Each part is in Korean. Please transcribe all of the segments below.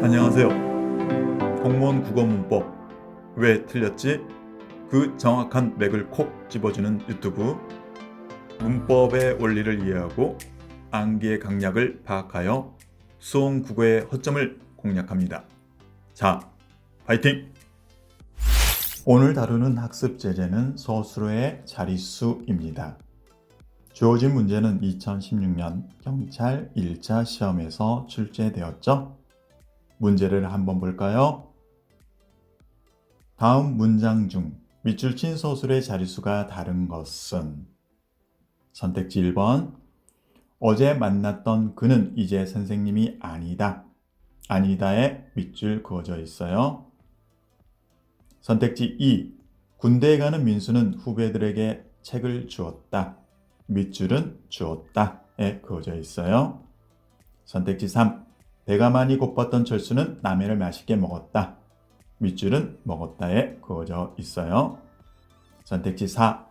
안녕하세요. 공무원 국어 문법 왜 틀렸지? 그 정확한 맥을 콕 집어주는 유튜브 문법의 원리를 이해하고 암기의 강약을 파악하여 수험 국어의 허점을 공략합니다. 자, 파이팅! 오늘 다루는 학습 제재는 서술어의 자릿수입니다. 주어진 문제는 2016년 경찰 1차 시험에서 출제되었죠. 문제를 한번 볼까요? 다음 문장 중 밑줄 친 서술의 자릿수가 다른 것은 선택지 1번 어제 만났던 그는 이제 선생님이 아니다. 아니다에 밑줄 그어져 있어요. 선택지 2 군대에 가는 민수는 후배들에게 책을 주었다. 밑줄은 주었다에 그어져 있어요. 선택지 3 배가 많이 고팠던 철수는 라면을 맛있게 먹었다. 밑줄은 먹었다에 그어져 있어요. 선택지 4.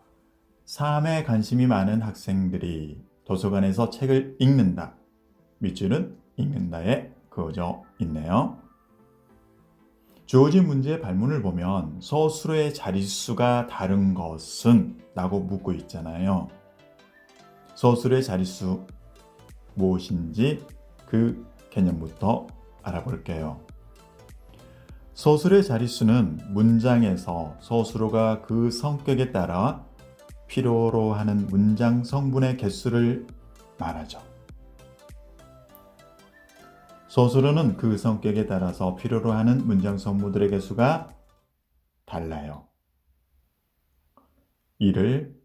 삶에 관심이 많은 학생들이 도서관에서 책을 읽는다. 밑줄은 읽는다에 그어져 있네요. 주어진 문제의 발문을 보면 서술의 자릿수가 다른 것은 라고 묻고 있잖아요. 서술의 자릿수 무엇인지 그 개념부터 알아볼게요. 서술의 자릿수는 문장에서 서술어가 그 성격에 따라 필요로 하는 문장 성분의 개수를 말하죠. 서술어는 그 성격에 따라서 필요로 하는 문장 성분들의 개수가 달라요. 이를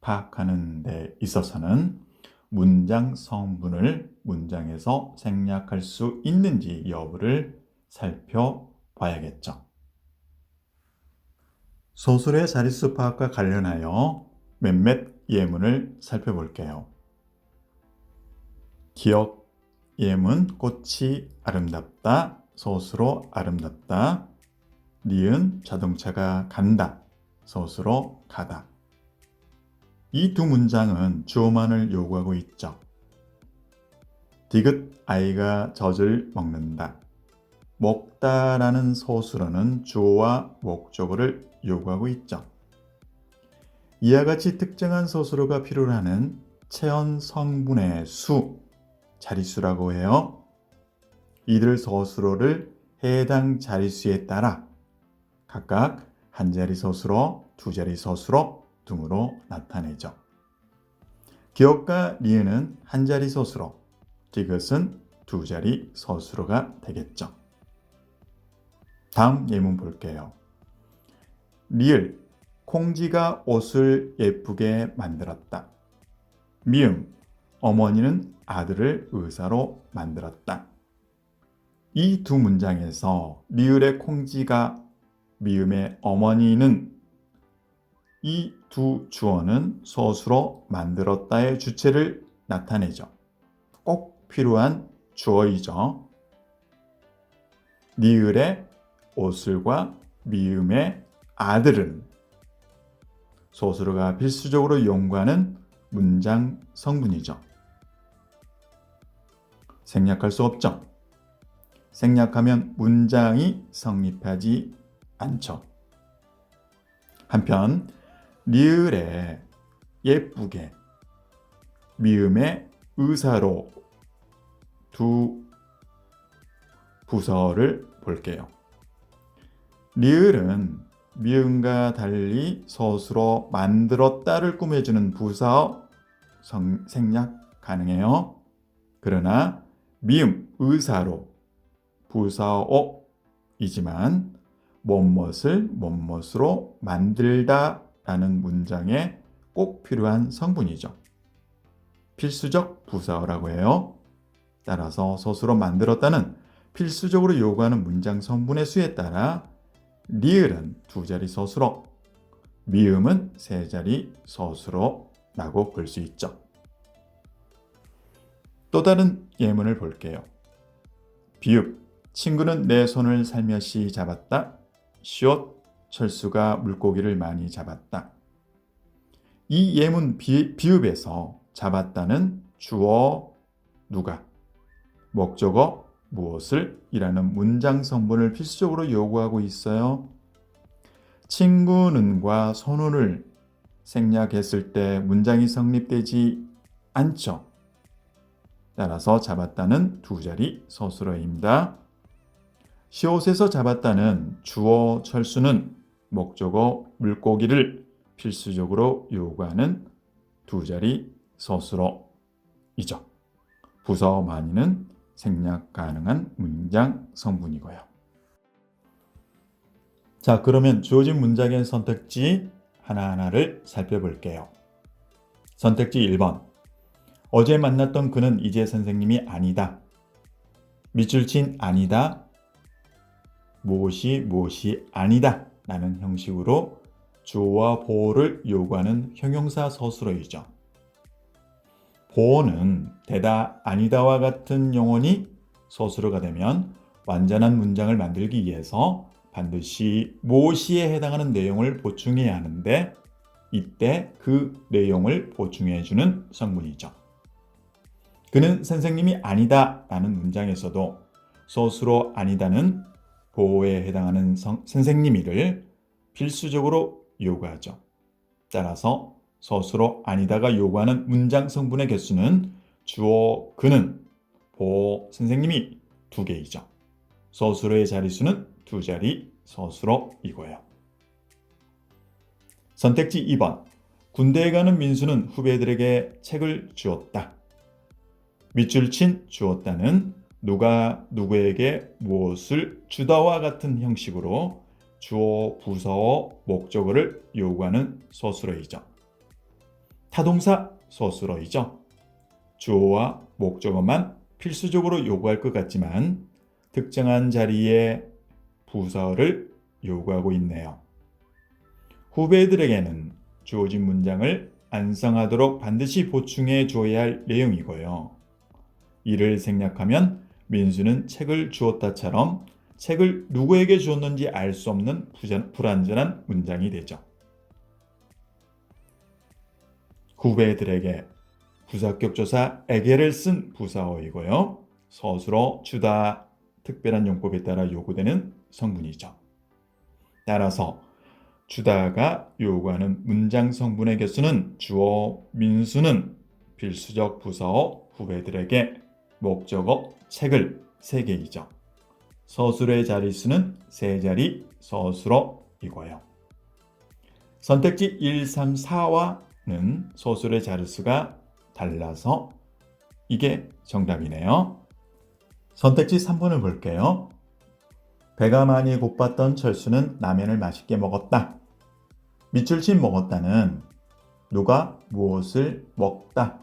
파악하는 데 있어서는 문장 성분을 문장에서 생략할 수 있는지 여부를 살펴봐야겠죠. 소설의 자릿수 파악과 관련하여 몇몇 예문을 살펴볼게요. 기억 예문 꽃이 아름답다 소수로 아름답다 니은 자동차가 간다 소수로 가다 이 두 문장은 주어만을 요구하고 있죠. 디귿 아이가 젖을 먹는다. 먹다라는 소수로는 주어와 목적어를 요구하고 있죠. 이와 같이 특정한 소수로가 필요로 하는 체언 성분의 수, 자릿수라고 해요. 이들 서술어를 해당 자릿수에 따라 각각 한 자리 서술어, 두 자리 서술어 등으로 나타내죠. 기억과 리은은 한 자리 서술어, 디귿은 두 자리 서술어가 되겠죠. 다음 예문 볼게요. 리을, 콩지가 옷을 예쁘게 만들었다. 미음, 어머니는 아들을 의사로 만들었다. 이 두 문장에서 리을의 콩지가 미음의 어머니는 이 두 주어는 서술어 만들었다의 주체를 나타내죠. 꼭 필요한 주어이죠. 리을의 옷을과 미음의 아들은 소수로가 필수적으로 연구하는 문장 성분이죠. 생략할 수 없죠. 생략하면 문장이 성립하지 않죠. 한편 리을에 예쁘게 미음의 의사로 두 부서를 볼게요. 리을은 미음과 달리 서술어 만들었다를 꾸며주는 부사어 성, 생략 가능해요. 그러나 미음 의사로 부사어이지만 뭐뭇을 뭐뭇으로 만들다 라는 문장에 꼭 필요한 성분이죠. 필수적 부사어라고 해요. 따라서 서술어 만들었다는 필수적으로 요구하는 문장 성분의 수에 따라 리을은 두 자리 서술어, 미음은 세 자리 서술어라고 볼 수 있죠. 또 다른 예문을 볼게요. 비읍, 친구는 내 손을 살며시 잡았다. 시옷, 철수가 물고기를 많이 잡았다. 이 예문 비, 비읍에서 잡았다는 주어 누가, 목적어 무엇을 이라는 문장 성분을 필수적으로 요구하고 있어요. 친구는과 선우를 생략했을 때 문장이 성립되지 않죠. 따라서 잡았다는 두 자리 서술어입니다. 시옷에서 잡았다는 주어 철수는 목적어 물고기를 필수적으로 요구하는 두 자리 서술어이죠. 부서 많이는 생략 가능한 문장 성분이고요. 자, 그러면 주어진 문장의 선택지 하나하나를 살펴볼게요. 선택지 1번. 어제 만났던 그는 이제 선생님이 아니다. 밑줄 친 아니다. 무엇이 무엇이 아니다. 라는 형식으로 주어와 보호를 요구하는 형용사 서술어이죠. 보호는 되다 아니다와 같은 용언이 서술어가 되면 완전한 문장을 만들기 위해서 반드시 무엇이에 해당하는 내용을 보충해야 하는데 이때 그 내용을 보충해주는 성분이죠. 그는 선생님이 아니다 라는 문장에서도 서술어 아니다는 보호에 해당하는 성, 선생님이를 필수적으로 요구하죠. 따라서 서술어 아니다가 요구하는 문장 성분의 개수는 주어 그는 보호 선생님이 두 개이죠. 서술어의 자리수는 두 자리 서술어이고요. 선택지 2번. 군대에 가는 민수는 후배들에게 책을 주었다. 밑줄 친 주었다는 누가 누구에게 무엇을 주다와 같은 형식으로 주어, 부서어, 목적어를 요구하는 서술어이죠. 타동사 서술어이죠. 주어와 목적어만 필수적으로 요구할 것 같지만 특정한 자리에 부서를 요구하고 있네요. 후배들에게는 주어진 문장을 안성하도록 반드시 보충해 줘야 할 내용이고요. 이를 생략하면 민수는 책을 주었다처럼 책을 누구에게 주었는지 알 수 없는 불완전한 문장이 되죠. 후배들에게 부사격 조사 에게를 쓴 부사어이고요. 서술어 주다 특별한 용법에 따라 요구되는 성분이죠. 따라서 주다가 요구하는 문장 성분의 개수는 주어 민수는 필수적 부사어 후배들에게 목적어 책을 3개이죠. 서술의 자리수는 3자리 서술어이고요. 선택지 1, 3, 4와는 서술의 자리수가 달라서 이게 정답이네요. 선택지 3번을 볼게요. 배가 많이 고팠던 철수는 라면을 맛있게 먹었다. 밑줄 친 먹었다는 누가 무엇을 먹다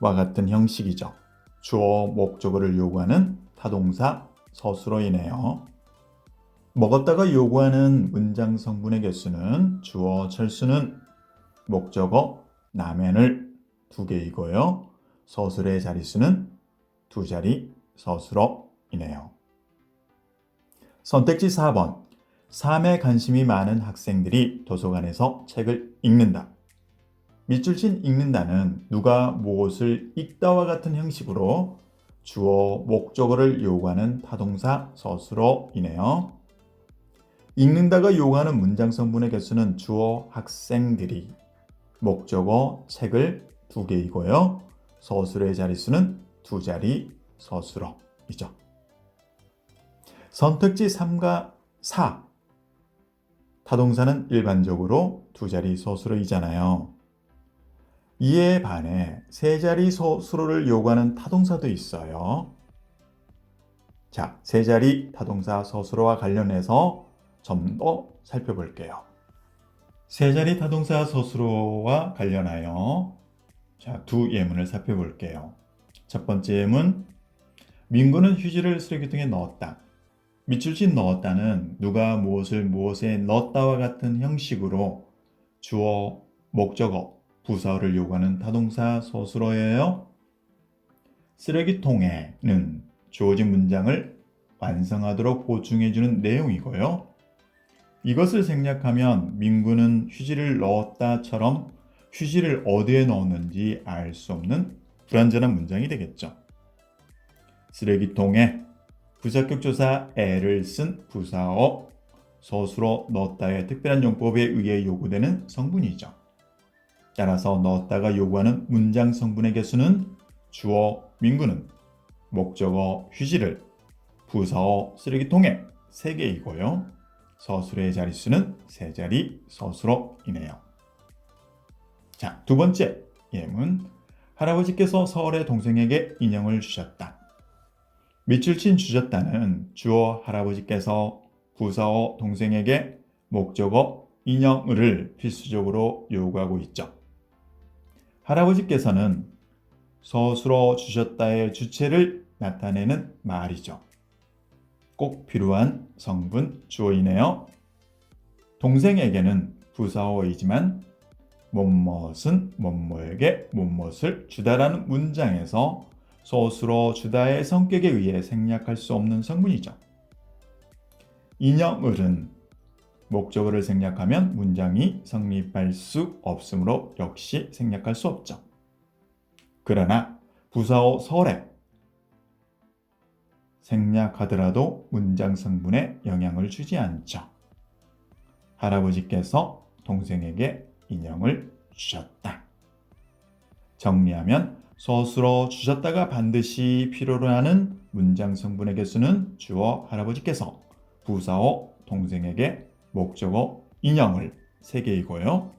와 같은 형식이죠. 주어 목적어를 요구하는 타동사 서술어이네요. 먹었다가 요구하는 문장 성분의 개수는 주어 철수는 목적어 라면을 두 개이고요. 서술의 자리수는 두 자리 서술어이네요. 선택지 4번. 삶에 관심이 많은 학생들이 도서관에서 책을 읽는다. 밑줄 친 읽는다는 누가 무엇을 읽다와 같은 형식으로 주어 목적어를 요구하는 타동사 서술어이네요. 읽는다가 요구하는 문장 성분의 개수는 주어 학생들이 목적어 책을 두 개이고요. 서술의 자리수는 두 자리 서술어이죠. 선택지 3과 4. 타동사는 일반적으로 두 자리 서술어이잖아요. 이에 반해 세 자리 서술어를 요구하는 타동사도 있어요. 자, 세 자리 타동사 서술어와 관련해서 좀 더 살펴볼게요. 세 자리 타동사 서술어와 관련하여 자, 두 예문을 살펴볼게요. 첫 번째 예문 민구는 휴지를 쓰레기통에 넣었다. 밑줄짓 넣었다는 누가 무엇을 무엇에 넣었다와 같은 형식으로 주어, 목적어, 부사어를 요구하는 타동사 서술어예요. 쓰레기통에는 주어진 문장을 완성하도록 보충해주는 내용이고요. 이것을 생략하면 민구는 휴지를 넣었다처럼 휴지를 어디에 넣었는지 알 수 없는 불완전한 문장이 되겠죠. 쓰레기통에 부사격 조사 애를 쓴 부사어 서술어 넣었다의 특별한 용법에 의해 요구되는 성분이죠. 따라서 넣었다가 요구하는 문장 성분의 개수는 주어 민구는 목적어 휴지를 부사어 쓰레기통에 3개이고요. 서술의 자릿수는 세 자리 서술어이네요. 자, 두 번째 예문. 할아버지께서 서울의 동생에게 인형을 주셨다. 밑줄 친 주셨다는 주어 할아버지께서 부사어 동생에게 목적어 인형을 필수적으로 요구하고 있죠. 할아버지께서는 서술어 주셨다의 주체를 나타내는 말이죠. 꼭 필요한 성분 주어이네요. 동생에게는 부사어이지만 못못은 못모에게 못못을 주다라는 문장에서 서술어 주다의 성격에 의해 생략할 수 없는 성분이죠. 인형을은 목적어를 생략하면 문장이 성립할 수 없으므로 역시 생략할 수 없죠. 그러나 부사어 설에 생략하더라도 문장 성분에 영향을 주지 않죠. 할아버지께서 동생에게 인형을 주셨다. 정리하면 서술어 주셨다가 반드시 필요로 하는 문장 성분의 개수는 주어 할아버지께서 부사어 동생에게 목적어 인형을 3개이고요.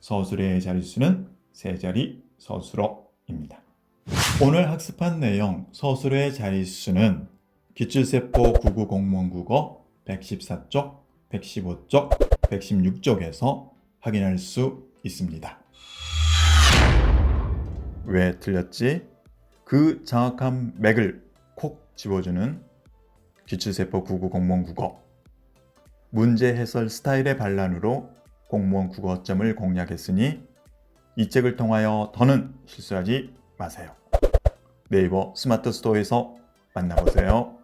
서술의 자릿수는 세 자리 서술어입니다. 오늘 학습한 내용 서술의 자릿수는 기출세포 99 공무원 국어 114쪽, 115쪽, 116쪽에서 확인할 수 있습니다. 왜 틀렸지? 그 정확한 맥을 콕 집어주는 기출세포 99 공무원 국어 문제 해설 스타일의 반란으로 공무원 국어점을 공략했으니 이 책을 통하여 더는 실수하지 마세요. 네이버 스마트 스토어에서 만나보세요.